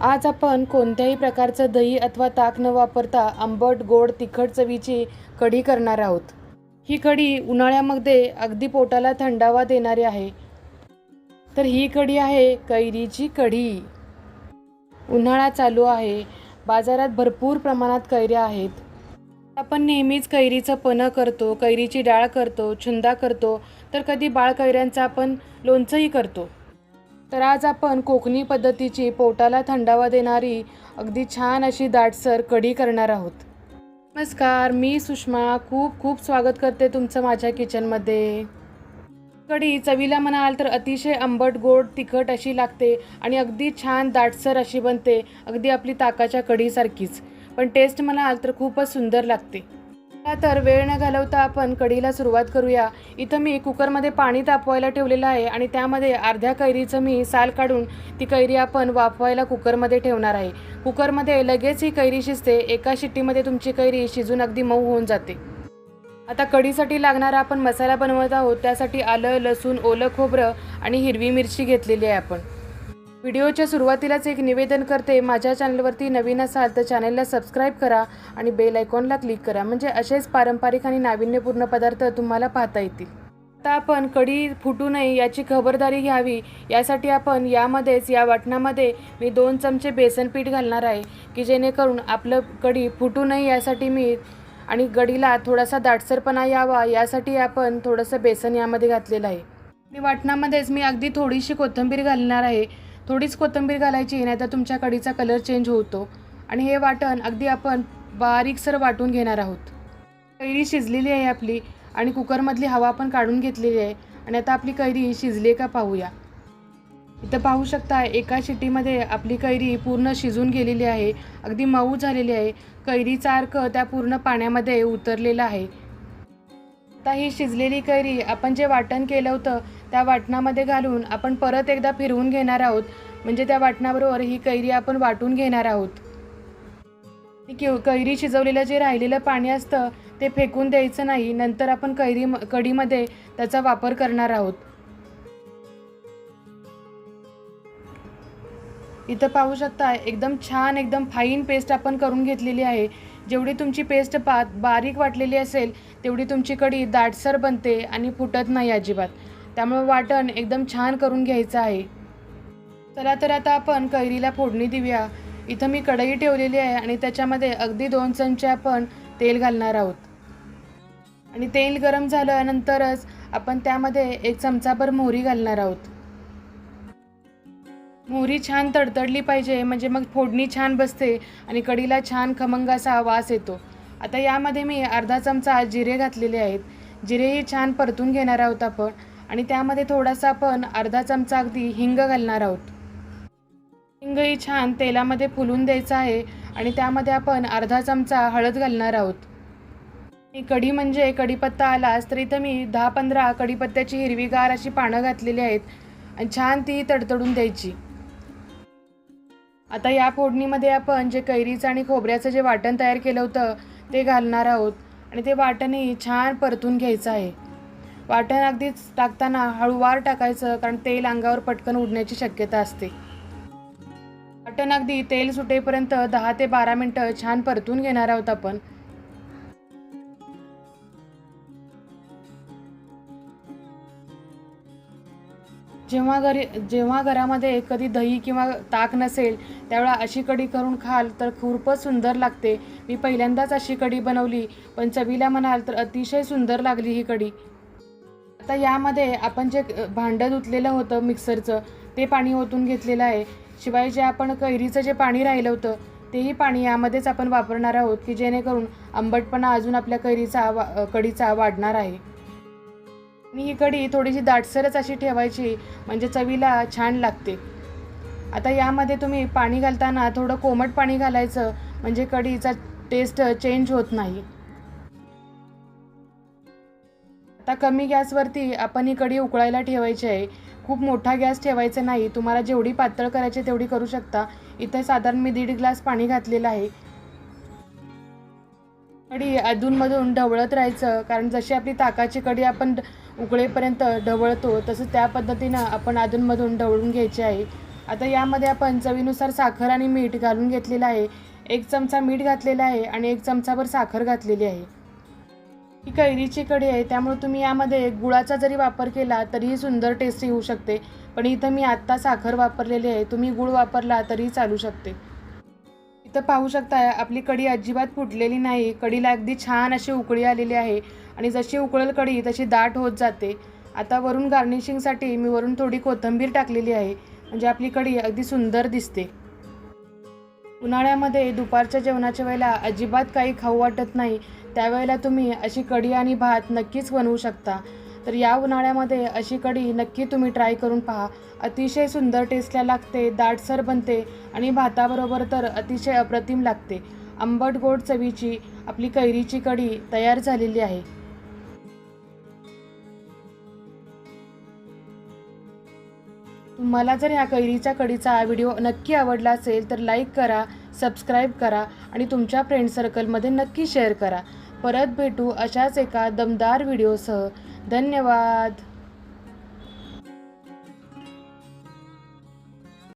आज आपण कोणत्याही प्रकारचं दही अथवा ताक न वापरता आंबट गोड तिखट चवीची कढी करणार आहोत. ही कढी उन्हाळ्यामध्ये अगदी पोटाला थंडावा देणारी आहे. तर ही कढी आहे कैरीची कढी. उन्हाळा चालू आहे. बाजारात भरपूर प्रमाणात कैऱ्या आहेत. आपण नेहमीच कैरीचं पनं करतो कैरीची डाळ करतो छुंदा करतो तर कधी बाळ कैऱ्यांचं आपण लोणचंही करतो. तर आज आपण कोकणी पद्धतीची पोटाला थंडावा देणारी अगदी छान अशी दाटसर कढी करणार आहोत. नमस्कार मी सुषमा. खूप खूप स्वागत करते तुमचं माझ्या किचनमध्ये. कढी चवीला म्हणाल तर अतिशय आंबट गोड तिखट अशी लागते आणि अगदी छान दाटसर अशी बनते अगदी आपली ताकाच्या कढीसारखीच. पण टेस्ट म्हणाल तर खूपच सुंदर लागते. तर वेळ न घालवता आपण कढीला सुरुवात करूया. इथं मी कुकरमध्ये पाणी तापवायला ठेवलेलं आहे आणि त्यामध्ये अर्ध्या कैरीचं मी साल काढून ती कैरी आपण वाफवायला कुकरमध्ये ठेवणार आहे. कुकरमध्ये लगेच ही कैरी शिजते. एका शिट्टीमध्ये तुमची कैरी शिजून अगदी मऊ होऊन जाते. आता कढीसाठी लागणारा आपण मसाला बनवत आहोत. त्यासाठी आलं लसूण ओलं खोबरं आणि हिरवी मिरची घेतलेली आहे आपण. व्हिडिओच्या सुरुवातीलाच एक निवेदन करते माझ्या चॅनलवरती नवीन असाल तर चॅनलला सबस्क्राईब करा आणि बेल आयकॉनला क्लिक करा. म्हणजे असेच पारंपरिक आणि नाविन्यपूर्ण पदार्थ तुम्हाला पाहता येतील. आता आपण कढी फुटू नये याची खबरदारी घ्यावी यासाठी आपण यामध्येच या वाटणामध्ये मी दोन चमचे बेसन पीठ घालणार आहे की जेणेकरून आपलं कढी फुटू नये यासाठी मी आणि गडीला थोडासा दाटसरपणा यावा यासाठी आपण थोडंसं बेसन यामध्ये घातलेलं आहे. आणि वाटणामध्येच मी अगदी थोडीशी कोथिंबीर घालणार आहे. थोडीच कोथिंबीर घालायची नाही तर तुमच्या कढीचा कलर चेंज होतो. आणि हे वाटण अगदी आपण बारीकसर वाटून घेणार आहोत. कैरी शिजलेली आहे आपली आणि कुकरमधली हवा पण काढून घेतलेली आहे. आणि आता आपली कैरी शिजली का पाहूया. इथं पाहू शकता एका शिटीमध्ये आपली कैरी पूर्ण शिजून गेलेली आहे. अगदी मऊ झालेली आहे. कैरीचा अर्क त्या पूर्ण पाण्यामध्ये उतरलेला आहे. आता ही शिजलेली कैरी आपण जे वाटण केलं होतं त्या वाटणामध्ये घालून आपण परत एकदा फिरवून घेणार आहोत. म्हणजे त्या वाटणाबरोबर ही कैरी आपण वाटून घेणार आहोत. किव- कैरी शिजवलेलं जे राहिलेलं पाणी असतं ते फेकून द्यायचं नाही. नंतर आपण कैरी कढीमध्ये त्याचा वापर करणार आहोत. इथं पाहू शकता एकदम छान एकदम फाईन पेस्ट आपण करून घेतलेली आहे. जेवढी तुमची पेस्ट पा बारीक वाटलेली असेल तेवढी तुमची कढी दाटसर बनते आणि फुटत नाही अजिबात. त्यामुळे वाटण एकदम छान करून घ्यायचं आहे. चला तर आता आपण कैरीला फोडणी देऊया. इथं मी कढई ठेवलेली आहे आणि त्याच्यामध्ये अगदी दोन चमचे आपण तेल घालणार आहोत. आणि तेल गरम झाल्यानंतरच आपण त्यामध्ये एक चमचाभर मोहरी घालणार आहोत. मोहरी छान तडतडली पाहिजे म्हणजे मग फोडणी छान बसते आणि कढीला छान खमंग असा वास येतो. आता यामध्ये मी अर्धा चमचा जिरे घातलेले आहेत. जिरेही छान परतून घेणार आहोत आपण. आणि त्यामध्ये थोडासा आपण अर्धा चमचा अगदी हिंग घालणार आहोत. हिंगही छान तेलामध्ये फुलून द्यायचं आहे आणि त्यामध्ये आपण अर्धा चमचा हळद घालणार आहोत. आणि कढी म्हणजे कढीपत्ता आलाच तर इथं मी दहा पंधरा कढीपत्त्याची हिरवीगार अशी पानं घातलेली आहेत आणि छान ती तडतडून द्यायची. आता या फोडणीमध्ये आपण जे कैरीचं आणि खोबऱ्याचं जे वाटण तयार केलं होतं ते घालणार आहोत आणि ते वाटणही छान परतून घ्यायचं आहे. वाटण अगदीच टाकताना हळूवार टाकायचं कारण तेल अंगावर पटकन उडण्याची शक्यता असते. वाटण अगदी तेल सुटेपर्यंत दहा ते बारा मिनटं छान परतून घेणार आहोत आपण. जेव्हा घरी जेव्हा घरामध्ये कधी दही किंवा ताक नसेल त्यावेळा अशी कढी करून खाल तर खूपच सुंदर लागते. मी पहिल्यांदाच अशी कढी बनवली पण चवीला म्हणाल तर अतिशय सुंदर लागली ही कढी. आता यामध्ये आपण जे भांडं धुतलेलं होतं मिक्सरचं ते पाणी ओतून घेतलेलं आहे. शिवाय जे आपण कैरीचं जे पाणी राहिलं होतं तेही पाणी यामध्येच आपण वापरणार आहोत की जेणेकरून आंबटपणा अजून आपल्या कैरीचा वा कढीचा वाढणार आहे. आणि ही कढी थोडीशी दाटसरच अशी ठेवायची म्हणजे चवीला छान लागते. आता यामध्ये तुम्ही पाणी घालताना थोडं कोमट पाणी घालायचं म्हणजे कढीचा टेस्ट चेंज होत नाही. आता कमी गॅसवरती आपण ही कढी उकळायला ठेवायची आहे. खूप मोठा गॅस ठेवायचा नाही. तुम्हाला जेवढी पातळ करायची तेवढी करू शकता. इथे साधारण मी दीड ग्लास पाणी घातलेलं आहे. कढी अधूनमधून ढवळत राहायचं. कारण जशी आपली ताकाची कढी आपण उकळेपर्यंत ढवळतो तसं त्या पद्धतीनं आपण अधूनमधून ढवळून घ्यायची आहे. आता यामध्ये आपण चवीनुसार साखर आणि मीठ घालून घेतलेलं आहे. एक चमचा मीठ घातलेला आहे आणि एक चमचाभर साखर घातलेली आहे. ही कैरीची कढी आहे त्यामुळे तुम्ही यामध्ये गुळाचा जरी वापर केला तरीही सुंदर टेस्ट येऊ शकते. पण इथं मी आत्ता साखर वापरलेली आहे तुम्ही गुळ वापरला तरीही चालू शकते. इथं पाहू शकताय आपली कढी अजिबात फुटलेली नाही कढीला अगदी छान अशी उकळी आलेली आहे आणि जशी उकळेल कढी तशी दाट होत जाते. आता वरून गार्निशिंगसाठी मी वरून थोडी कोथिंबीर टाकलेली आहे म्हणजे आपली कढी अगदी सुंदर दिसते. उन्हाळ्यामध्ये दुपारच्या जेवणाच्या वेळेला अजिबात काही खाऊ वाटत नाही. त्यावेळेला तुम्ही अशी कढी आणि भात नक्कीच बनवू शकता. तर या उन्हाळ्यामध्ये अशी कढी नक्की तुम्ही ट्राय करून पहा. अतिशय सुंदर टेस्टला लागते दाटसर बनते आणि भाताबरोबर तर अतिशय अप्रतिम लागते. आंबट गोड चवीची आपली कैरीची कढी तयार झालेली आहे. तुम्हाला जर ह्या कैरीच्या कडीचा हा व्हिडिओ नक्की आवडला असेल तर लाईक करा सबस्क्राईब करा आणि तुमच्या फ्रेंड सर्कलमध्ये नक्की शेअर करा. परत भेटू अशाच एका दमदार व्हिडिओसह. धन्यवाद.